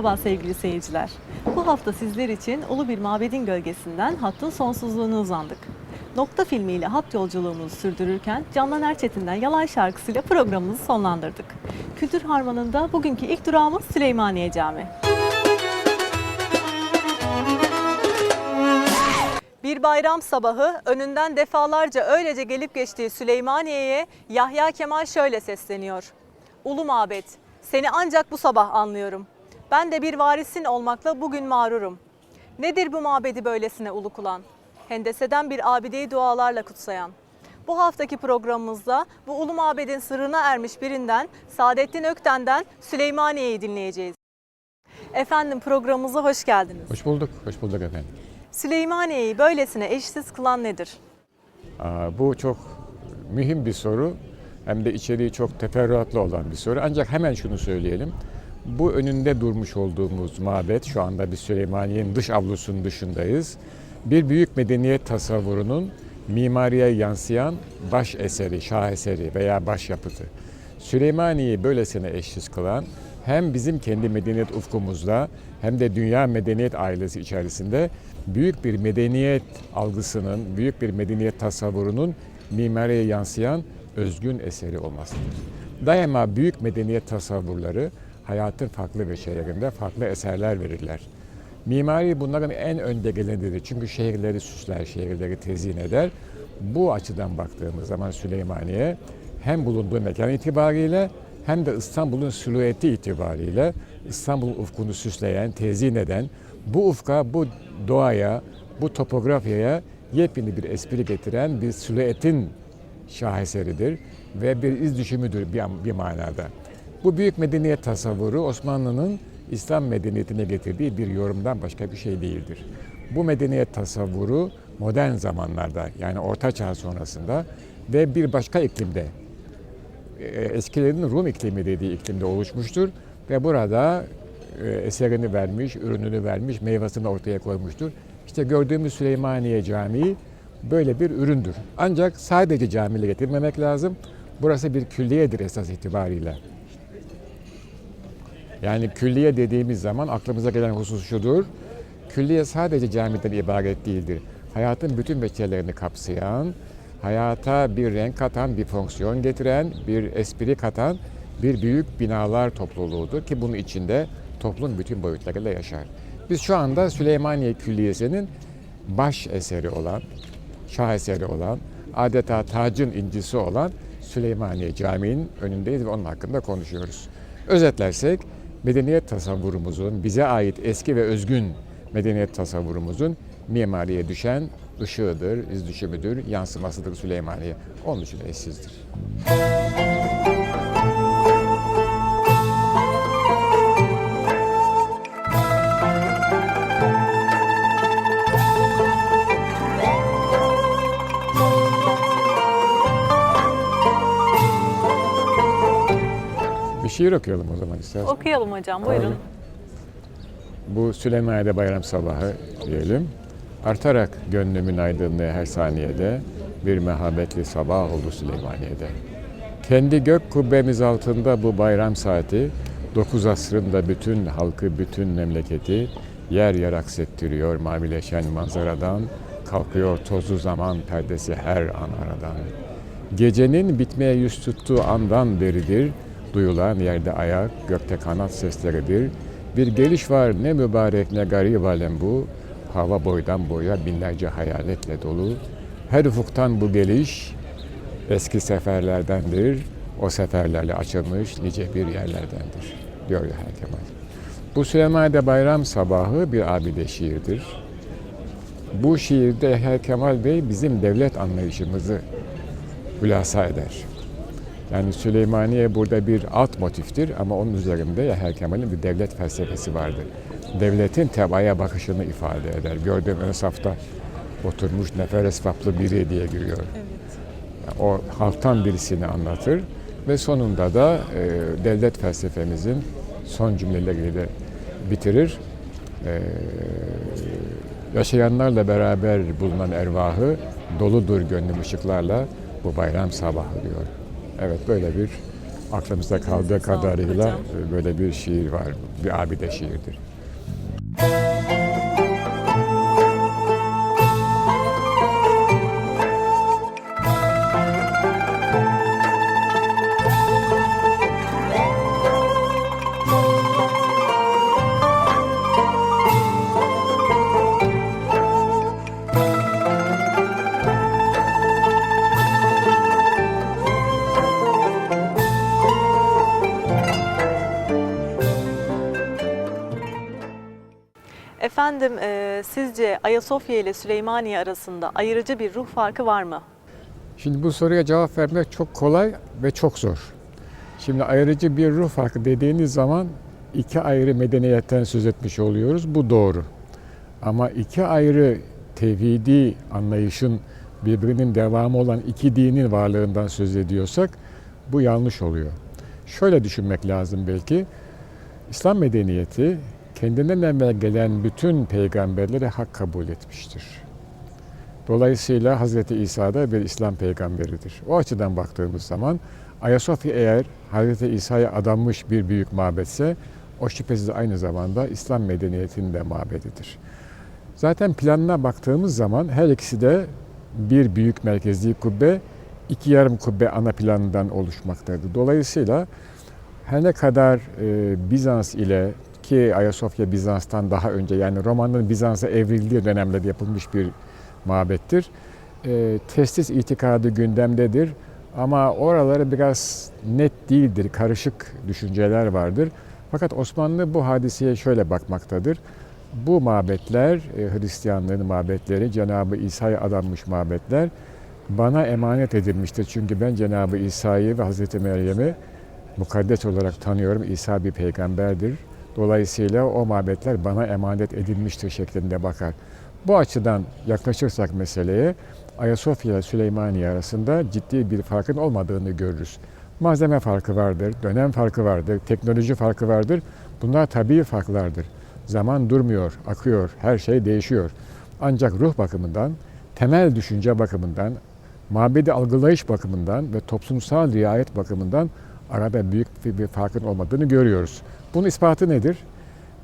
Merhaba sevgili seyirciler. Bu hafta sizler için ulu bir mabedin gölgesinden hattın sonsuzluğuna uzandık. Nokta filmiyle hat yolculuğumuzu sürdürürken Candan Erçetin'den Yalan şarkısıyla programımızı sonlandırdık. Kültür Harmanı'nda bugünkü ilk durağımız Süleymaniye Camii. Bir bayram sabahı önünden defalarca öylece gelip geçtiği Süleymaniye'ye Yahya Kemal şöyle sesleniyor. Ulu mabet, seni ancak bu sabah anlıyorum. Ben de bir varisin olmakla bugün mağrurum. Nedir bu mabedi böylesine ulu kılan? Hendeseden bir abideyi dualarla kutsayan. Bu haftaki programımızda bu ulu mabedin sırrına ermiş birinden Saadettin Ökten'den Süleymaniye'yi dinleyeceğiz. Efendim programımıza hoş geldiniz. Hoş bulduk, hoş bulduk efendim. Süleymaniye'yi böylesine eşsiz kılan nedir? Aa, bu çok mühim bir soru. Hem de içeriği çok teferruatlı olan bir soru. Ancak hemen şunu söyleyelim. Bu önünde durmuş olduğumuz mabet, şu anda biz Süleymaniye'nin dış avlusunun dışındayız. Bir büyük medeniyet tasavvurunun mimariye yansıyan baş eseri, şaheseri veya başyapıtı. Süleymaniye'yi böylesine eşsiz kılan hem bizim kendi medeniyet ufkumuzda hem de dünya medeniyet ailesi içerisinde büyük bir medeniyet algısının, büyük bir medeniyet tasavvurunun mimariye yansıyan özgün eseri olmasıdır. Daima büyük medeniyet tasavvurları hayatın farklı veçelerinde farklı eserler verirler. Mimari bunların en önde gelenidir. Çünkü şehirleri süsler, şehirleri tezyin eder. Bu açıdan baktığımız zaman Süleymaniye hem bulunduğu mekan itibariyle hem de İstanbul'un silüeti itibariyle İstanbul'un ufkunu süsleyen, tezyin eden, bu ufka, bu doğaya, bu topografyaya yepyeni bir espri getiren bir silüetin şaheseridir ve bir iz düşümüdür bir, bir manada. Bu büyük medeniyet tasavvuru Osmanlı'nın İslam medeniyetine getirdiği bir yorumdan başka bir şey değildir. Bu medeniyet tasavvuru modern zamanlarda yani Orta Çağ sonrasında ve bir başka iklimde e, eskilerin Rum iklimi dediği iklimde oluşmuştur ve burada e, eserini vermiş, ürününü vermiş, meyvasını ortaya koymuştur. İşte gördüğümüz Süleymaniye Camii böyle bir üründür. Ancak sadece camiyle getirmemek lazım. Burası bir külliyedir esas itibariyle. Yani külliye dediğimiz zaman aklımıza gelen husus şudur. Külliye sadece camiden ibaret değildir. Hayatın bütün veçelerini kapsayan, hayata bir renk katan, bir fonksiyon getiren, bir espri katan bir büyük binalar topluluğudur ki bunun içinde toplum bütün boyutlarıyla yaşar. Biz şu anda Süleymaniye Külliyesi'nin baş eseri olan, şaheseri olan, adeta tacın incisi olan Süleymaniye Camii'nin önündeyiz ve onun hakkında konuşuyoruz. Özetlersek medeniyet tasavvurumuzun, bize ait eski ve özgün medeniyet tasavvurumuzun mimariye düşen ışığıdır, iz düşümüdür, yansımasıdır Süleymaniye. Onun için eşsizdir. Bir şiir okuyalım o zaman istersen. Okuyalım hocam buyurun. Bu Süleymaniye'de bayram sabahı diyelim. Artarak gönlümün aydınlığı her saniyede bir mehabetli sabah oldu Süleymaniye'de. Kendi gök kubbemiz altında bu bayram saati dokuz asrında bütün halkı, bütün memleketi yer yer aksettiriyor mavileşen manzaradan. Kalkıyor tozlu zaman perdesi her an aradan. Gecenin bitmeye yüz tuttuğu andan beridir duyulan yerde ayak, gökte kanat sesleridir. Bir geliş var ne mübarek ne garip alem bu. Hava boydan boya binlerce hayaletle dolu. Her ufuktan bu geliş eski seferlerdendir. O seferlerle açılmış nice bir yerlerdendir diyor Yahya Kemal. Bu Süleymaniye'de bayram sabahı bir abide şiirdir. Bu şiirde Yahya Kemal Bey bizim devlet anlayışımızı hülasa eder. Yani Süleymaniye burada bir alt motiftir ama onun üzerinde Yahya Kemal'in bir devlet felsefesi vardır. Devletin tebaya bakışını ifade eder. Gördüğüm ön safta oturmuş nefer esvaplı biri diye giriyor. Yani o halktan birisini anlatır ve sonunda da e, devlet felsefemizin son cümleleriyle bitirir. E, yaşayanlarla beraber bulunan ervahı doludur gönlüm ışıklarla bu bayram sabahı diyor. Evet böyle bir aklımızda kaldığı kadarıyla böyle bir şiir var. Bir abide şiirdir. Efendim e, sizce Ayasofya ile Süleymaniye arasında ayırıcı bir ruh farkı var mı? Şimdi bu soruya cevap vermek çok kolay ve çok zor. Şimdi ayrıcı bir ruh farkı dediğiniz zaman iki ayrı medeniyetten söz etmiş oluyoruz. Bu doğru. Ama iki ayrı tevhidi anlayışın birbirinin devamı olan iki dinin varlığından söz ediyorsak bu yanlış oluyor. Şöyle düşünmek lazım belki. İslam medeniyeti kendinden evvel gelen bütün peygamberleri hak kabul etmiştir. Dolayısıyla Hz. İsa da bir İslam peygamberidir. O açıdan baktığımız zaman Ayasofya eğer Hz. İsa'ya adanmış bir büyük mabetse o şüphesiz aynı zamanda İslam medeniyetinin de mabedidir. Zaten planına baktığımız zaman her ikisi de bir büyük merkezli kubbe, iki yarım kubbe ana planından oluşmaktadır. Dolayısıyla her ne kadar e, Bizans ile ki Ayasofya Bizans'tan daha önce yani Roma'nın Bizans'a evrildiği dönemlerde yapılmış bir mabettir. E, testis itikadı gündemdedir ama oraları biraz net değildir, karışık düşünceler vardır. Fakat Osmanlı bu hadiseye şöyle bakmaktadır. Bu mabetler, e, Hristiyanlığın mabetleri, Cenab-ı İsa'ya adanmış mabetler bana emanet edilmiştir. Çünkü ben Cenab-ı İsa'yı ve Hazreti Meryem'i mukaddes olarak tanıyorum. İsa bir peygamberdir. Dolayısıyla o mabetler bana emanet edilmiştir şeklinde bakar. Bu açıdan yaklaşırsak meseleye Ayasofya ile Süleymaniye arasında ciddi bir farkın olmadığını görürüz. Malzeme farkı vardır, dönem farkı vardır, teknoloji farkı vardır. Bunlar tabii farklardır. Zaman durmuyor, akıyor, her şey değişiyor. Ancak ruh bakımından, temel düşünce bakımından, mabedi algılayış bakımından ve toplumsal riayet bakımından arada büyük bir farkın olmadığını görüyoruz. Bunun ispatı nedir?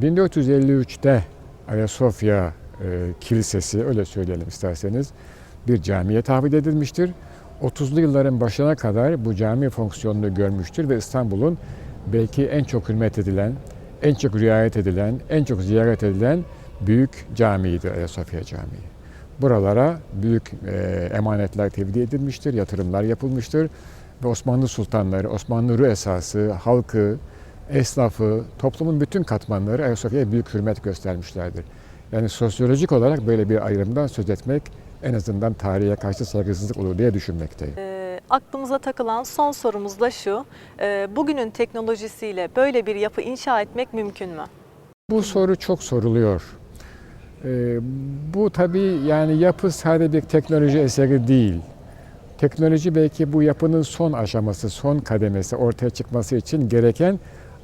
1453'te Ayasofya e, Kilisesi, öyle söyleyelim isterseniz, bir camiye tahvil edilmiştir. 30'lu yılların başına kadar bu cami fonksiyonunu görmüştür ve İstanbul'un belki en çok hürmet edilen, en çok riayet edilen, en çok ziyaret edilen büyük camiydi Ayasofya Camii. Buralara büyük e, emanetler tevdi edilmiştir, yatırımlar yapılmıştır ve Osmanlı sultanları, Osmanlı rüesası, halkı, esnafı, toplumun bütün katmanları Ayasofya'ya büyük hürmet göstermişlerdir. Yani sosyolojik olarak böyle bir ayrımdan söz etmek en azından tarihe karşı saygısızlık olur diye düşünmekteyim. E, aklımıza takılan son sorumuz da şu. e, bugünün teknolojisiyle böyle bir yapı inşa etmek mümkün mü? Bu soru çok soruluyor. Ee, bu tabii yani yapı sadece bir teknoloji eseri değil. Teknoloji belki bu yapının son aşaması, son kademesi ortaya çıkması için gereken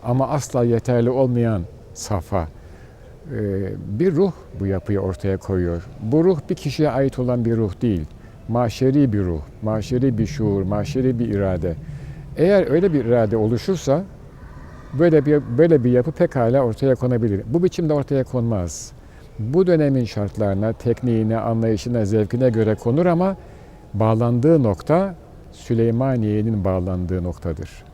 ama asla yeterli olmayan safa. Ee, bir ruh bu yapıyı ortaya koyuyor. Bu ruh bir kişiye ait olan bir ruh değil. Maşeri bir ruh, maşeri bir şuur, maşeri bir irade. Eğer öyle bir irade oluşursa böyle bir böyle bir yapı pekala ortaya konabilir. Bu biçimde ortaya konmaz. Bu dönemin şartlarına, tekniğine, anlayışına, zevkine göre konur ama bağlandığı nokta Süleymaniye'nin bağlandığı noktadır.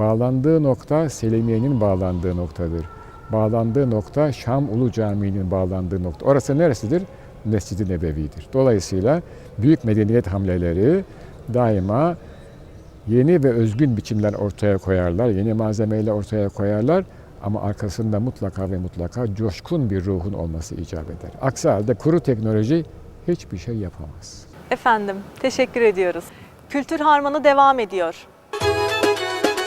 Bağlandığı nokta Selimiye'nin bağlandığı noktadır. Bağlandığı nokta Şam Ulu Camii'nin bağlandığı nokta. Orası neresidir? Mescid-i Nebevi'dir. Dolayısıyla büyük medeniyet hamleleri daima yeni ve özgün biçimler ortaya koyarlar, yeni malzemeyle ortaya koyarlar ama arkasında mutlaka ve mutlaka coşkun bir ruhun olması icap eder. Aksi halde kuru teknoloji hiçbir şey yapamaz. Efendim teşekkür ediyoruz. Kültür Harmanı devam ediyor.